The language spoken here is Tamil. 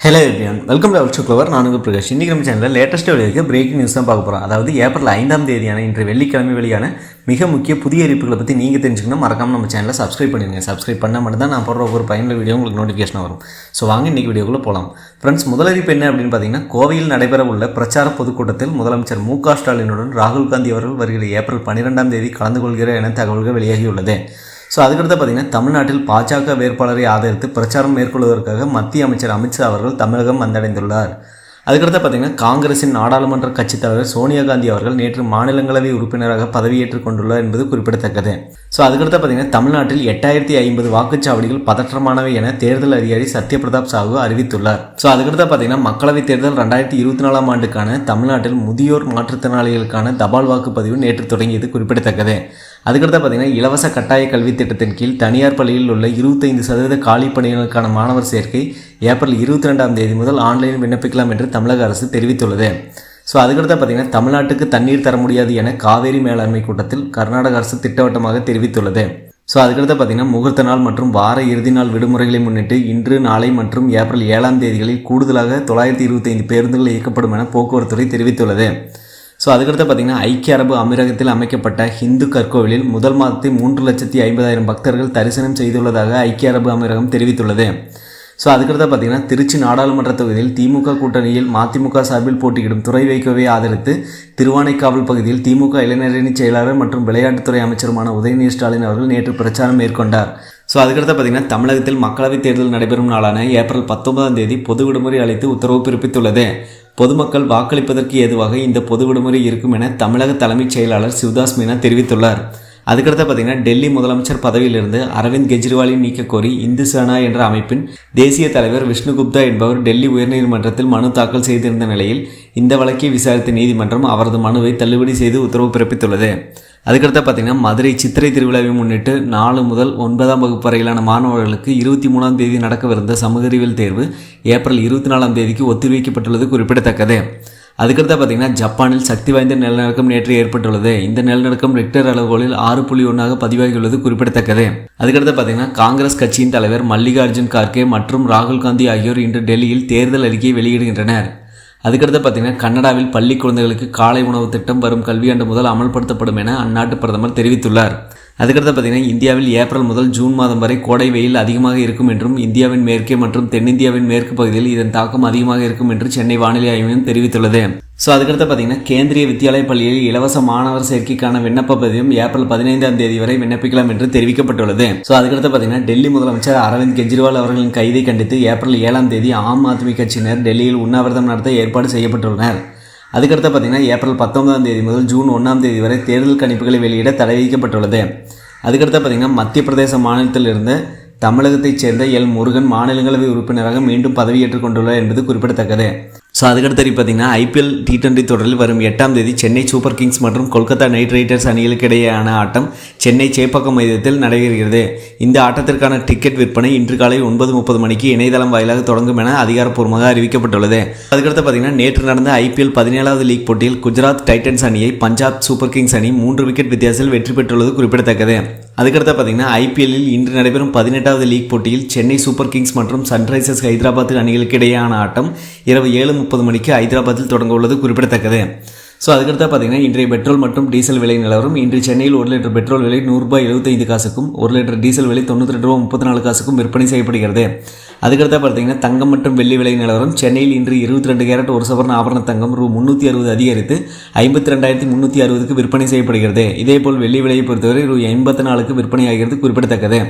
ஹலோ எப்படியான் வெல்கம் டு அவர் க்ளவர் நானுங்க பிரகாஷ். இன்றைக்கி நம்ம சேனலில் லேட்டஸ்ட்டாக வெளியிருக்க பிரேக்கிங் நியூஸ் தான் பார்க்க போகிறோம் அதாவது ஏப்ரல் ஐந்தாம் தேதியான இன்று வெள்ளிக்கிழமை வெளியான மிக முக்கிய புதிய அறிவிப்புகளை பற்றி நீங்கள் தெரிஞ்சுக்கணும் மறக்காம நம்ம சேனலை சப்ஸ்கிரைப் பண்ணிடுங்க. சப்ஸ்கிரைப் பண்ணால் மட்டும் தான் நான் போடுற ஒவ்வொரு பயனுள்ள வீடியோ உங்களுக்கு நோட்டிஃபிகேஷன் வரும். ஸோ வாங்க இன்றைக்கி வீடியோக்குள்ளே போகலாம் ஃப்ரெண்ட்ஸ் முதலறிவிப்பு என்ன அப்படின்னு பார்த்தீங்கன்னா கோவையில் நடைபெற உள்ள பிரச்சார பொதுக்கூட்டத்தில் முதலமைச்சர் மு க ஸ்டாலினுடன் ராகுல் காந்தி அவர்கள் வருகிற ஏப்ரல் பன்னிரெண்டாம் தேதி கலந்து கொள்கிறார் என தகவல்கள் வெளியாகியுள்ளது. ஸோ அதுக்கடுத்து பார்த்தீங்கன்னா தமிழ்நாட்டில் பாஜக வேட்பாளரை ஆதரித்து பிரச்சாரம் மேற்கொள்வதற்காக மத்திய அமைச்சர் அமித்ஷா அவர்கள் தமிழகம் வந்தடைந்துள்ளார். அதுக்கடுத்து பார்த்தீங்கன்னா காங்கிரசின் நாடாளுமன்ற கட்சித் தலைவர் சோனியா காந்தி அவர்கள் நேற்று மாநிலங்களவை உறுப்பினராக பதவியேற்றுக் கொண்டுள்ளார் என்பது குறிப்பிடத்தக்கது. ஸோ அதுக்கடுத்து பார்த்தீங்கன்னா தமிழ்நாட்டில் எட்டாயிரத்தி ஐம்பது வாக்குச்சாவடிகள் பதற்றமானவை என தேர்தல் அதிகாரி சத்யபிரதாப் சாஹூ அறிவித்துள்ளார். ஸோ அதுக்கடுத்து பார்த்தீங்கன்னா மக்களவைத் தேர்தல் ரெண்டாயிரத்தி இருபத்தி நாலாம் ஆண்டுக்கான தமிழ்நாட்டில் முதியோர் மாற்றுத்திறனாளிகளுக்கான தபால் வாக்குப்பதிவு நேற்று தொடங்கியது குறிப்பிடத்தக்கது. அதுக்கடுத்து பார்த்தீங்கன்னா இலவச கட்டாய கல்வி திட்டத்தின் கீழ் தனியார் பள்ளியில் உள்ள இருபத்தைந்து சதவீத காலி பணிகளுக்கான மாணவர் சேர்க்கை ஏப்ரல் இருபத்தி ரெண்டாம் தேதி முதல் ஆன்லைனில் விண்ணப்பிக்கலாம் என்று தமிழக அரசு தெரிவித்துள்ளது. ஸோ அதுக்கடுத்து பார்த்தீங்கன்னா தமிழ்நாட்டுக்கு தண்ணீர் தர முடியாது என காவேரி மேலாண்மை கூட்டத்தில் கர்நாடக அரசு திட்டவட்டமாக தெரிவித்துள்ளது. ஸோ அதுக்கடுத்து பார்த்தீங்கன்னா முகூர்த்த நாள் மற்றும் வார இறுதி நாள் விடுமுறைகளை முன்னிட்டு இன்று நாளை மற்றும் ஏப்ரல் ஏழாம் தேதிகளில் கூடுதலாக தொள்ளாயிரத்தி இருபத்தைந்து பேருந்துகள் இயக்கப்படும் என போக்குவரத்துறை தெரிவித்துள்ளது. ஸோ அதுக்கடுத்து பார்த்தீங்கன்னா ஐக்கிய அரபு அமீரகத்தில் அமைக்கப்பட்ட ஹிந்து கற்கோவிலில் முதல் மாதத்தில் மூன்று லட்சத்தி ஐம்பதாயிரம் பக்தர்கள் தரிசனம் செய்துள்ளதாக ஐக்கிய அரபு அமீரகம் தெரிவித்துள்ளது. ஸோ அதுக்கடுத்து பார்த்தீங்கன்னா திருச்சி நாடாளுமன்ற தொகுதியில் திமுக கூட்டணியில் மதிமுக சார்பில் போட்டியிடும் துறை வைகோவை ஆதரித்து திருவானைக்காவல் பகுதியில் திமுக இளைஞரணி செயலாளர் மற்றும் விளையாட்டுத்துறை அமைச்சருமான உதயநிதி ஸ்டாலின் அவர்கள் நேற்று பிரச்சாரம் மேற்கொண்டார். ஸோ அதுக்கடுத்து பார்த்தீங்கன்னா தமிழகத்தில் மக்களவைத் தேர்தல் நடைபெறும் நாளான ஏப்ரல் பத்தொன்பதாம் தேதி பொது விடுமுறை அளித்து உத்தரவு பிறப்பித்துள்ளது. பொதுமக்கள் வாக்களிப்பதற்கு ஏதுவாக இந்த பொது விடுமுறை இருக்கும் என தமிழக தலைமைச் செயலாளர் சிவதாஸ் மீனா தெரிவித்துள்ளார். அதுக்கடுத்து பார்த்தீங்கன்னா டெல்லி முதலமைச்சர் பதவியிலிருந்து அரவிந்த் கெஜ்ரிவாலை நீக்க கோரி இந்து சேனா என்ற அமைப்பின் தேசிய தலைவர் விஷ்ணு குப்தா என்பவர் டெல்லி உயர்நீதிமன்றத்தில் மனு தாக்கல் செய்திருந்த நிலையில் இந்த வழக்கை விசாரித்த நீதிமன்றம் அவரது மனுவை தள்ளுபடி செய்து உத்தரவு பிறப்பித்துள்ளது. அதுக்கடுத்து பார்த்தீங்கன்னா மதுரை சித்திரை திருவிழாவை முன்னிட்டு நாலு முதல் ஒன்பதாம் வகுப்பு வரையிலான மாணவர்களுக்கு இருபத்தி மூணாம் தேதி நடக்கவிருந்த சமூக அறிவியல் தேர்வு ஏப்ரல் இருபத்தி நாலாம் தேதிக்கு ஒத்திவைக்கப்பட்டுள்ளது குறிப்பிடத்தக்கது. அதுக்கடுத்து பார்த்தீங்கன்னா ஜப்பானில் சக்தி வாய்ந்த நிலநடுக்கம் நேற்று ஏற்பட்டுள்ளது. இந்த நிலநடுக்கம் ரிக்டர் அளவுகளில் ஆறு புள்ளி ஒன்றாக பதிவாகியுள்ளது குறிப்பிடத்தக்கது. அதுக்கடுத்து பார்த்தீங்கன்னா காங்கிரஸ் கட்சியின் தலைவர் மல்லிகார்ஜுன் கார்கே மற்றும் ராகுல் காந்தி ஆகியோர் இன்று டெல்லியில் தேர்தல் அறிக்கையை வெளியிடுகின்றனர். அதுக்கடுத்து பார்த்தீங்கன்னா கனடாவில் பள்ளி குழந்தைகளுக்கு காலை உணவு திட்டம் வரும் கல்வியாண்டு முதல் அமல்படுத்தப்படும் என அந்நாட்டு பிரதமர் தெரிவித்துள்ளார். அதுக்கடுத்து பார்த்தீங்கன்னா இந்தியாவில் ஏப்ரல் முதல் ஜூன் மாதம் வரை கோடை வெயில் அதிகமாக இருக்கும் என்றும் இந்தியாவின் மேற்கே மற்றும் தென்னிந்தியாவின் மேற்கு பகுதியில் இதன் தாக்கம் அதிகமாக இருக்கும் என்று சென்னை வானிலை ஆய்வு தெரிவித்துள்ளது. ஸோ அதுக்கடுத்து பார்த்தீங்கன்னா கேந்திரிய வித்யாலய பள்ளியில் இலவச மாணவர் சேர்க்கைக்கான விண்ணப்ப பதிவும் ஏப்ரல் பதினைந்தாம் தேதி வரை விண்ணப்பிக்கலாம் என்று தெரிவிக்கப்பட்டுள்ளது. ஸோ அதுக்கடுத்து பார்த்தீங்கன்னா டெல்லி முதலமைச்சர் அரவிந்த் கெஜ்ரிவால் அவர்களின் கைதை கண்டித்து ஏப்ரல் ஏழாம் தேதி ஆம் ஆத்மி கட்சியினர் டெல்லியில் உண்ணாவிரதம் நடத்த ஏற்பாடு செய்யப்பட்டுள்ளனர். அதுக்கடுத்து பார்த்தீங்கன்னா ஏப்ரல் பத்தொன்பதாம் தேதி முதல் ஜூன் ஒன்றாம் தேதி வரை தேர்தல் கணிப்புகளை வெளியிட தடை விதிக்கப்பட்டுள்ளது. அதுக்கடுத்து பார்த்தீங்கன்னா மத்திய பிரதேச மாநிலத்திலிருந்து தமிழகத்தைச் சேர்ந்த எல். முருகன் மாநிலங்களவை உறுப்பினராக மீண்டும் பதவியேற்றுக் கொண்டுள்ளார் என்பது குறிப்பிடத்தக்கது. ஸோ அதுக்கடுத்து பார்த்தீங்கன்னா ஐபிஎல் டி டுவெண்டி தொடரில் வரும் எட்டாம் தேதி சென்னை சூப்பர் கிங்ஸ் மற்றும் கொல்கத்தா நைட் ரைடர்ஸ் அணிகளுக்கு இடையேயான ஆட்டம் சென்னை சேப்பாக்கம் மைதானத்தில் நடைபெறுகிறது. இந்த ஆட்டத்திற்கான டிக்கெட் விற்பனை இன்று காலை ஒன்பது முப்பது மணிக்கு இணையதளம் வாயிலாக தொடங்கும் என அதிகாரப்பூர்வமாக அறிவிக்கப்பட்டுள்ளது. அதுக்கடுத்து பார்த்தீங்கன்னா நேற்று நடந்த ஐபிஎல் பதினேழாவது லீக் போட்டியில் குஜராத் டைட்டன்ஸ் அணியை பஞ்சாப் சூப்பர் கிங்ஸ் அணி மூன்று விக்கெட் வித்தியாசத்தில் வெற்றி பெற்றுள்ளது குறிப்பிடத்தக்கது. அதுக்கடுத்து பார்த்தீங்கன்னா ஐபிஎல்லில் இன்று நடைபெறும் பதினெட்டாவது லீக் போட்டியில் சென்னை சூப்பர் கிங்ஸ் மற்றும் சன்ரைசர்ஸ் ஹைதராபாத் அணிகளுக்கு இடையேயான ஆட்டம் இரவு ஏழு முப்பது மணிக்கு ஹைதராபாத்தில் தொடங்க உள்ளது குறிப்பிடத்தக்கது. ஸோ அதுக்கடுத்து பார்த்தீங்கன்னா இன்றைய பெட்ரோல் மற்றும் டீசல் விலை நிலவரம். இன்று சென்னையில் ஒரு லிட்டர் பெட்ரோல் விலை நூறுரூபா எழுபத்தைந்து காசுக்கும் ஒரு லிட்டர் டீசல் விலை தொண்ணூற்றி ரெண்டு ரூபா முப்பத்தி நாலு காசுக்கும் விற்பனை செய்யப்படுகிறது. அதுக்கடுத்து பார்த்தீங்கன்னா தங்கம் மற்றும் வெள்ளி விலை நிலவரம். சென்னையில் இன்று இருபத்தி ரெண்டு கேரட் ஒரு சவரன் ஆபரண தங்கம் ரூ முந்நூற்றி அறுபது அதிகரித்து ஐம்பத்தி ரெண்டாயிரத்தி முந்நூற்றி அறுபதுக்கு விற்பனை செய்யப்படுகிறது. இதேபோல் வெள்ளி விலையை பொறுத்தவரை ரூ எண்பத்தி நாலுக்கு விற்பனை ஆகிறது குறிப்பிடத்தக்கது.